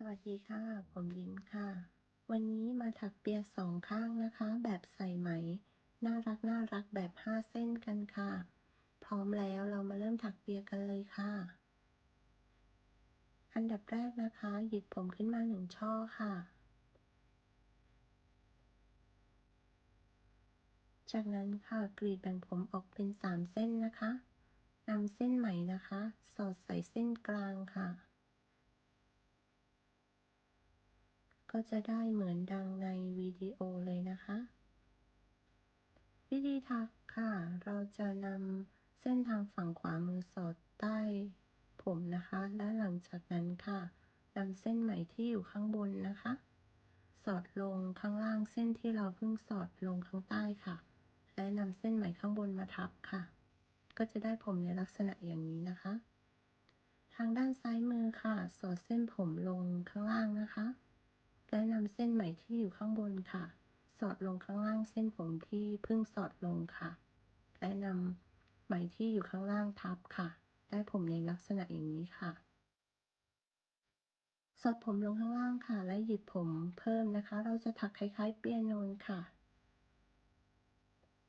สวัสดีค่ะ ผมยิ้มค่ะ วันนี้มาถักเปียสองข้างนะคะ แบบใส่ไหม น่ารักน่ารักแบบ 5 เส้นกันค่ะ พร้อมแล้วเรามาเริ่มถักเปียกันเลยค่ะ อันดับแรกนะคะ หยิบผมขึ้นมาหนึ่งช่อค่ะ จากนั้นค่ะกรีดแบ่งผมออกเป็น 3 เส้นนะคะนำเส้นไหมนะคะ สอดใส่เส้นกลางค่ะ ก็จะได้เหมือนดังในวิดีโอเลยนะคะ วิธีถักค่ะ เราจะนำเส้นทางฝั่งขวามือสอดใต้ผมนะคะ และหลังจากนั้นค่ะนำเส้นไหม่ที่อยู่ข้างบนนะคะ สอดลงข้างล่างเส้นที่เราเพิ่งสอดลงข้างใต้ค่ะ และนำเส้นไหม่ข้างบนมาทับค่ะ ก็จะได้ผมในลักษณะอย่างนี้นะคะ ทางด้านซ้ายมือค่ะ สอดเส้นผมลงข้างล่างนะคะ และนำเส้นไหมที่อยู่ข้างบนค่ะ สอดลงข้างล่างเส้นผมที่เพิ่งสอดลงค่ะ และนำไหมที่อยู่ข้างล่างทับค่ะ ได้ผมในลักษณะอย่างนี้ค่ะ สอดผมลงข้างล่างค่ะ และหยิบผมเพิ่มนะคะ เราจะถักคล้ายๆ เปียโนค่ะ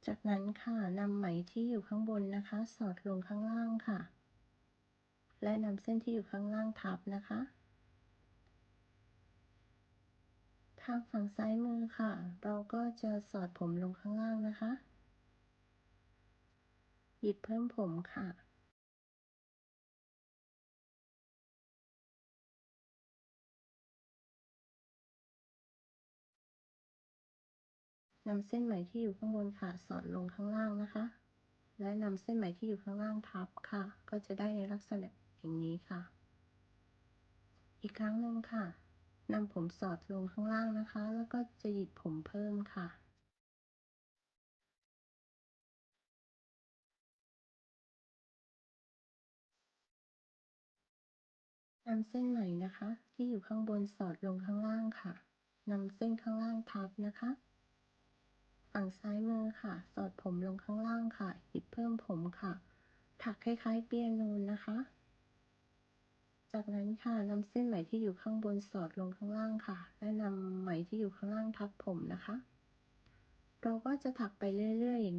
จากนั้นค่ะนำไหมที่อยู่ข้างบนนะคะ สอดลงข้างล่างค่ะ และนำเส้นที่อยู่ข้างล่างทับนะคะางฝั่งซ้ายมือค่ะ เราก็จะสอดผมลงข้างล่างนะคะ หยิบเพิ่มผมค่ะ นำเส้นไหมที่อยู่ข้างบนค่ะสอดลงข้างล่างนะคะ และนำเส้นไหมที่อยู่ข้างล่างทับค่ะ ก็จะได้ในลักษณะอย่างนี้ค่ะ อีกครั้งหนึ่งค่ะ นำผมสอดลงข้างล่างนะคะ แล้วก็จะหยิบผมเพิ่มค่ะ นำเส้นไหมนะคะ ที่อยู่ข้างบนสอดลงข้างล่างค่ะนำเส้นข้างล่างทับนะคะ ฝั่งซ้ายมือค่ะ สอดผมลงข้างล่างค่ะ หยิบเพิ่มผมค่ะ ถักคล้ายๆเปียโนนะคะ จากนั้นค่ะนำเส้นไหมที่อยู่ข้างบนสอดลงข้างล่างค่ะ และนำไหมที่อยู่ข้างล่างทับผมนะคะ เราก็จะถักไปเรื่อยๆอย่าง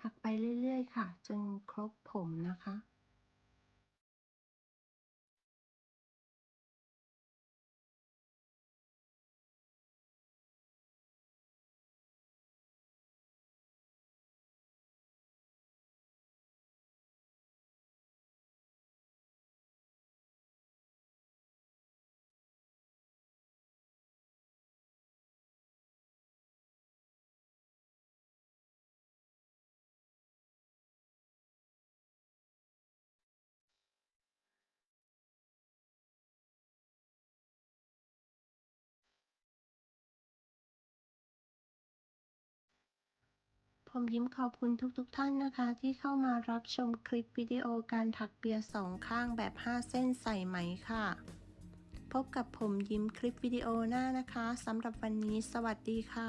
ถักไปเรื่อยๆค่ะ จนครบผมนะคะ ผมยิ้มขอบคุณทุกๆทท่านนะคะ ที่เข้ามารับชมคลิปวิดีโอการถักเปียสองข้างแบบ 5 เส้นใส่ไหมค่ะ พบกับผมยิ้มคลิปวิดีโอหน้านะคะสำหรับวันนี้ สวัสดีค่ะ